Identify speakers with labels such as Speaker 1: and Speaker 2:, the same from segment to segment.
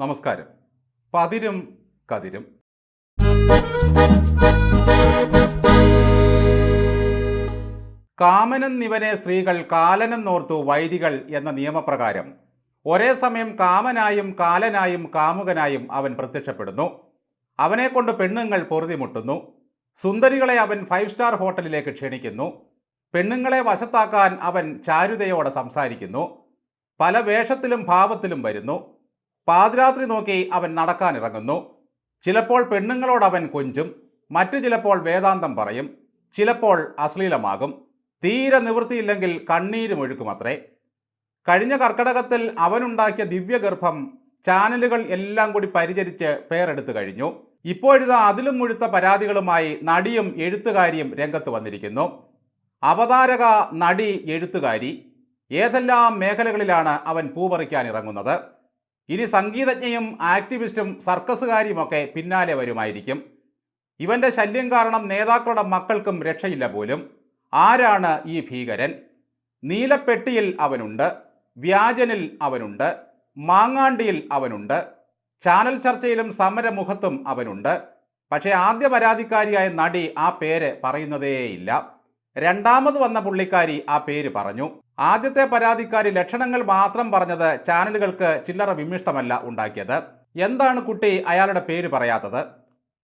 Speaker 1: നമസ്കാരം. പതിരും കതിരും. കാമനെന്നിവനെ സ്ത്രീകൾ കാലനെന്നോർത്തു വൈദികൾ എന്ന നിയമപ്രകാരം ഒരേ സമയം കാമനായും കാലനായും കാമുകനായും അവൻ പ്രത്യക്ഷപ്പെടുന്നു. അവനെ കൊണ്ട് പെണ്ണുങ്ങൾ പൊറുതിമുട്ടുന്നു. സുന്ദരികളെ അവൻ ഫൈവ് സ്റ്റാർ ഹോട്ടലിലേക്ക് ക്ഷണിക്കുന്നു. പെണ്ണുങ്ങളെ വശത്താക്കാൻ അവൻ ചാരുതയോടെ സംസാരിക്കുന്നു. പല വേഷത്തിലും ഭാവത്തിലും വരുന്നു. പാതിരാത്രി നോക്കി അവൻ നടക്കാനിറങ്ങുന്നു. ചിലപ്പോൾ പെണ്ണുങ്ങളോടവൻ കൊഞ്ചും മറ്റു ചിലപ്പോൾ വേദാന്തം പറയും ചിലപ്പോൾ അശ്ലീലമാകും. തീരെ നിവൃത്തിയില്ലെങ്കിൽ കണ്ണീരും ഒഴുക്കുമത്രേ കഴിഞ്ഞ കർക്കടകത്തിൽ അവനുണ്ടാക്കിയ ദിവ്യഗർഭം ചാനലുകൾ എല്ലാം കൂടി പരിചരിച്ച് പേരെടുത്തു കഴിഞ്ഞു. ഇപ്പോഴിതാ അതിലും മുഴുത്ത പരാതികളുമായി നടിയും എഴുത്തുകാരിയും രംഗത്ത് വന്നിരിക്കുന്നു. അവതാരക നടി എഴുത്തുകാരി ഏതെല്ലാം മേഖലകളിലാണ് അവൻ പൂപറിക്കാൻ ഇറങ്ങുന്നത് ഇനി സംഗീതജ്ഞയും ആക്ടിവിസ്റ്റും സർക്കസുകാരിയുമൊക്കെ പിന്നാലെ വരുമായിരിക്കും. ഇവന്റെ ശല്യം കാരണം നേതാക്കളുടെ മക്കൾക്കും രക്ഷയില്ല പോലും. ആരാണ് ഈ ഭീകരൻ? നീലപ്പെട്ടിയിൽ അവനുണ്ട് വ്യാജനിൽ അവനുണ്ട് മാങ്ങാണ്ടിയിൽ അവനുണ്ട് ചാനൽ ചർച്ചയിലും സമരമുഖത്തും അവനുണ്ട്. പക്ഷേ ആദ്യ പരാതിക്കാരിയായ നടി ആ പേര് പറയുന്നതേയില്ല. രണ്ടാമത് വന്ന പുള്ളിക്കാരി ആ പേര് പറഞ്ഞു. ആദ്യത്തെ പരാതിക്കാരി ലക്ഷണങ്ങൾ മാത്രം പറഞ്ഞത് ചാനലുകൾക്ക് ചില്ലറ വിമിഷ്ടമല്ല ഉണ്ടാക്കിയത്. എന്താണ് കുട്ടി അയാളുടെ പേര് പറയാത്തത്?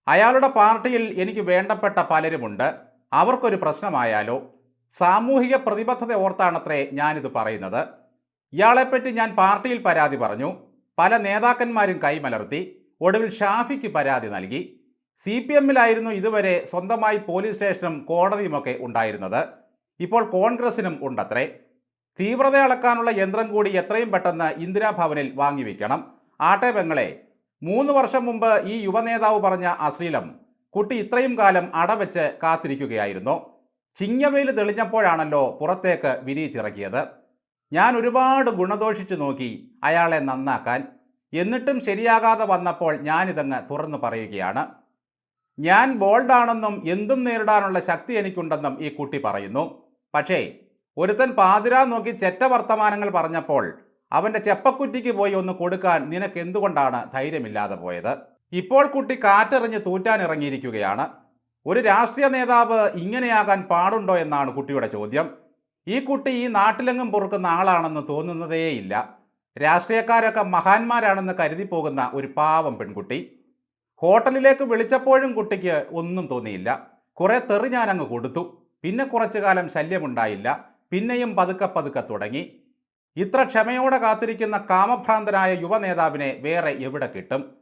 Speaker 1: അയാളുടെ പാർട്ടിയിൽ എനിക്ക് വേണ്ടപ്പെട്ട പലരുമുണ്ട്. അവർക്കൊരു പ്രശ്നമായാലോ? സാമൂഹിക പ്രതിബദ്ധത ഓർത്താണത്രേ ഞാനിത് പറയുന്നത്. ഇയാളെപ്പറ്റി ഞാൻ പാർട്ടിയിൽ പരാതി പറഞ്ഞു. പല നേതാക്കന്മാരും കൈമലർത്തി. ഒടുവിൽ ഷാഫിക്ക് പരാതി നൽകി. സി പി എമ്മിലായിരുന്നു ഇതുവരെ സ്വന്തമായി പോലീസ് സ്റ്റേഷനും കോടതിയുമൊക്കെ ഉണ്ടായിരുന്നത്. ഇപ്പോൾ കോൺഗ്രസിനും ഉണ്ടത്രേ. തീവ്രത അളക്കാനുള്ള യന്ത്രം കൂടി എത്രയും പെട്ടെന്ന് ഇന്ദിരാഭവനിൽ വാങ്ങിവെക്കണം ആട്ടെ പെങ്ങളെ മൂന്ന് വർഷം മുമ്പ് ഈ യുവനേതാവ് പറഞ്ഞ അശ്ലീലം കുട്ടി ഇത്രയും കാലം അടവെച്ച് കാത്തിരിക്കുകയായിരുന്നു. ചിങ്ങവെയിൽ തെളിഞ്ഞപ്പോഴാണല്ലോ പുറത്തേക്ക് വിരിയിച്ചിറക്കിയത്. ഞാൻ ഒരുപാട് ഗുണദോഷിച്ചു നോക്കി അയാളെ നന്നാക്കാൻ. എന്നിട്ടും ശരിയാകാതെ വന്നപ്പോൾ ഞാനിതങ്ങ് തുറന്നു പറയുകയാണ്. ഞാൻ ബോൾഡാണെന്നും എന്തും നേരിടാനുള്ള ശക്തി എനിക്കുണ്ടെന്നും ഈ കുട്ടി പറയുന്നു. പക്ഷേ ഒരുത്തൻ പാതിരാ നോക്കി ചെറ്റ വർത്തമാനങ്ങൾ പറഞ്ഞപ്പോൾ അവന്റെ ചെപ്പക്കുറ്റിക്ക് പോയി ഒന്ന് കൊടുക്കാൻ നിനക്ക് എന്തുകൊണ്ടാണ് ധൈര്യമില്ലാതെ പോയത്? ഇപ്പോൾ കുട്ടി കാറ്റെറിഞ്ഞ് തൂറ്റാൻ ഇറങ്ങിയിരിക്കുകയാണ്. ഒരു രാഷ്ട്രീയ നേതാവ് ഇങ്ങനെയാകാൻ പാടുണ്ടോ എന്നാണ് കുട്ടിയുടെ ചോദ്യം. ഈ കുട്ടി ഈ നാട്ടിലെങ്ങും പൊറുക്കുന്ന ആളാണെന്ന് തോന്നുന്നതേയില്ല. രാഷ്ട്രീയക്കാരൊക്കെ മഹാന്മാരാണെന്ന് കരുതി പോകുന്ന ഒരു പാവം പെൺകുട്ടി. ഹോട്ടലിലേക്ക് വിളിച്ചപ്പോഴും കുട്ടിക്ക് ഒന്നും തോന്നിയില്ല. കുറേ തെറി ഞാനങ്ങ് കൊടുത്തു. പിന്നെ കുറച്ചു കാലം ശല്യമുണ്ടായില്ല. പിന്നെയും പതുക്കെ പതുക്കെ തുടങ്ങി. ഇത്ര ക്ഷമയോടെ കാത്തിരിക്കുന്ന കാമഭ്രാന്തനായ യുവനേതാവിനെ വേറെ എവിടെ കിട്ടും?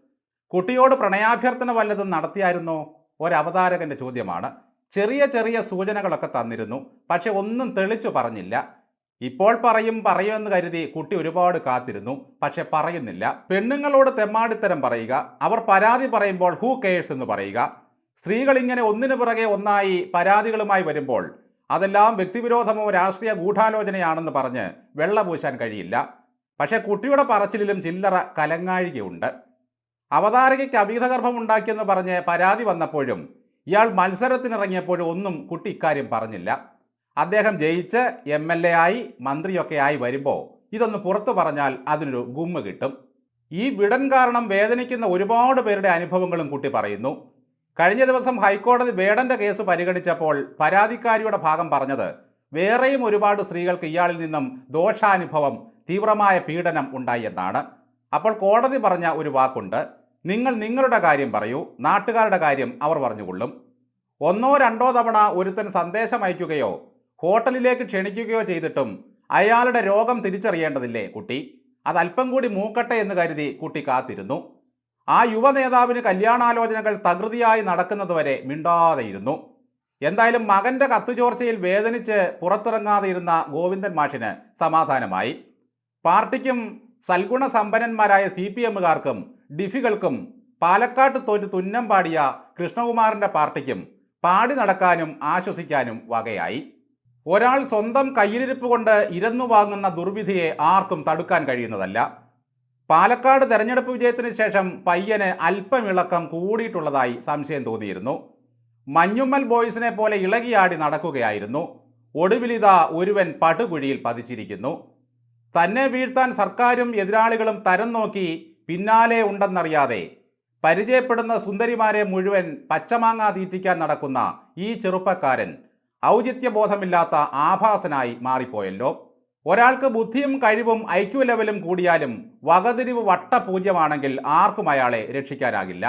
Speaker 1: കുട്ടിയോട് പ്രണയാഭ്യർത്ഥന വല്ലതും നടത്തിയായിരുന്നോ? ഒരവതാരകന്റെ ചോദ്യമാണ്. ചെറിയ ചെറിയ സൂചനകളൊക്കെ തന്നിരുന്നു. പക്ഷെ ഒന്നും തെളിച്ചു പറഞ്ഞില്ല. ഇപ്പോൾ പറയും പറയുമെന്ന് കരുതി കുട്ടി ഒരുപാട് കാത്തിരുന്നു. പക്ഷെ പറയുന്നില്ല. പെണ്ണുങ്ങളോട് തെമ്മാടിത്തരം പറയുക. അവർ പരാതി പറയുമ്പോൾ ഹൂ കെയേഴ്സ് എന്ന് പറയുക. സ്ത്രീകൾ ഇങ്ങനെ ഒന്നിനു പുറകെ ഒന്നായി പരാതികളുമായി വരുമ്പോൾ അതെല്ലാം വ്യക്തിവിരോധമോ രാഷ്ട്രീയ ഗൂഢാലോചനയാണെന്ന് പറഞ്ഞ് വെള്ളപൂശാൻ കഴിയില്ല. പക്ഷേ കുട്ടിയുടെ പറച്ചിലും ചില്ലറ കലങ്ങാഴികയുണ്ട്. അവതാരകയ്ക്ക് ഉണ്ടാക്കിയെന്ന് പറഞ്ഞ് പരാതി വന്നപ്പോഴും ഇയാൾ മത്സരത്തിനിറങ്ങിയപ്പോഴും ഒന്നും കുട്ടി ഇക്കാര്യം പറഞ്ഞില്ല. അദ്ദേഹം ജയിച്ച് എം എൽ എ ആയി മന്ത്രിയൊക്കെ ആയി വരുമ്പോൾ ഇതൊന്ന് പുറത്തു പറഞ്ഞാൽ അതിനൊരു ഗുമ്മ കിട്ടും. ഈ വിടൻ കാരണം വേദനിക്കുന്ന ഒരുപാട് പേരുടെ അനുഭവങ്ങളും കുട്ടി പറയുന്നു. കഴിഞ്ഞ ദിവസം ഹൈക്കോടതി വേടന്റെ കേസ് പരിഗണിച്ചപ്പോൾ പരാതിക്കാരിയുടെ ഭാഗം പറഞ്ഞത് വേറെയും ഒരുപാട് സ്ത്രീകൾക്ക് ഇയാളിൽ നിന്നും ദോഷാനുഭവം തീവ്രമായ പീഡനം ഉണ്ടായി എന്നാണ് അപ്പോൾ കോടതി പറഞ്ഞ ഒരു വാക്കുണ്ട് നിങ്ങൾ നിങ്ങളുടെ കാര്യം പറയൂ നാട്ടുകാരുടെ കാര്യം അവർ പറഞ്ഞുകൊള്ളും. ഒന്നോ രണ്ടോ തവണ ഒരുത്തൻ സന്ദേശം അയക്കുകയോ ഹോട്ടലിലേക്ക് ക്ഷണിക്കുകയോ ചെയ്തിട്ടും അയാളുടെ രോഗം തിരിച്ചറിയേണ്ടതില്ലേ കുട്ടി? അത് അല്പം കൂടി മൂക്കട്ടെ എന്ന് കരുതി കുട്ടി കാത്തിരുന്നു. ആ യുവ നേതാവിന് കല്യാണാലോചനകൾ തകൃതിയായി നടക്കുന്നതുവരെ മിണ്ടാതെയിരുന്നു. എന്തായാലും മകന്റെ കത്തുചോർച്ചയിൽ വേദനിച്ച് പുറത്തിറങ്ങാതെ ഇരുന്ന ഗോവിന്ദൻ മാഷിന് സമാധാനമായി. പാർട്ടിക്കും സൽഗുണ സമ്പന്നന്മാരായ സി പി എമ്മുകാർക്കും ഡിഫികൾക്കും പാലക്കാട്ട് തോറ്റ് തുന്നം പാടിയ കൃഷ്ണകുമാറിന്റെ പാർട്ടിക്കും പാടി നടക്കാനും ആശ്വസിക്കാനും വകയായി. ഒരാൾ സ്വന്തം കയ്യിലിരിപ്പ് കൊണ്ട് ഇരന്നു വാങ്ങുന്ന ദുർവിധിയെ ആർക്കും തടുക്കാൻ കഴിയുന്നതല്ല. പാലക്കാട് തെരഞ്ഞെടുപ്പ് വിജയത്തിന് ശേഷം പയ്യന് അല്പം ഇളക്കം കൂടിയിട്ടുള്ളതായി സംശയം തോന്നിയിരുന്നു. മഞ്ഞുമ്മൽ ബോയ്സിനെ പോലെ ഇളകിയാടി നടക്കുകയായിരുന്നു. ഒടുവിലിതാ ഒരുവൻ പടുകുഴിയിൽ പതിച്ചിരിക്കുന്നു. തന്നെ വീഴ്ത്താൻ സർക്കാരും എതിരാളികളും തരം നോക്കി പിന്നാലെ ഉണ്ടെന്നറിയാതെ പരിചയപ്പെടുന്ന സുന്ദരിമാരെ മുഴുവൻ പച്ചമാങ്ങ തീറ്റിക്കാൻ നടക്കുന്ന ഈ ചെറുപ്പക്കാരൻ ഔചിത്യബോധമില്ലാത്ത ആഭാസനായി മാറിപ്പോയല്ലോ. ഒരാൾക്ക് ബുദ്ധിയും കഴിവും ഐക്യു ലെവലും കൂടിയാലും വകതിരിവ് വട്ടപൂജ്യമാണെങ്കിൽ ആർക്കും അയാളെ രക്ഷിക്കാനാകില്ല.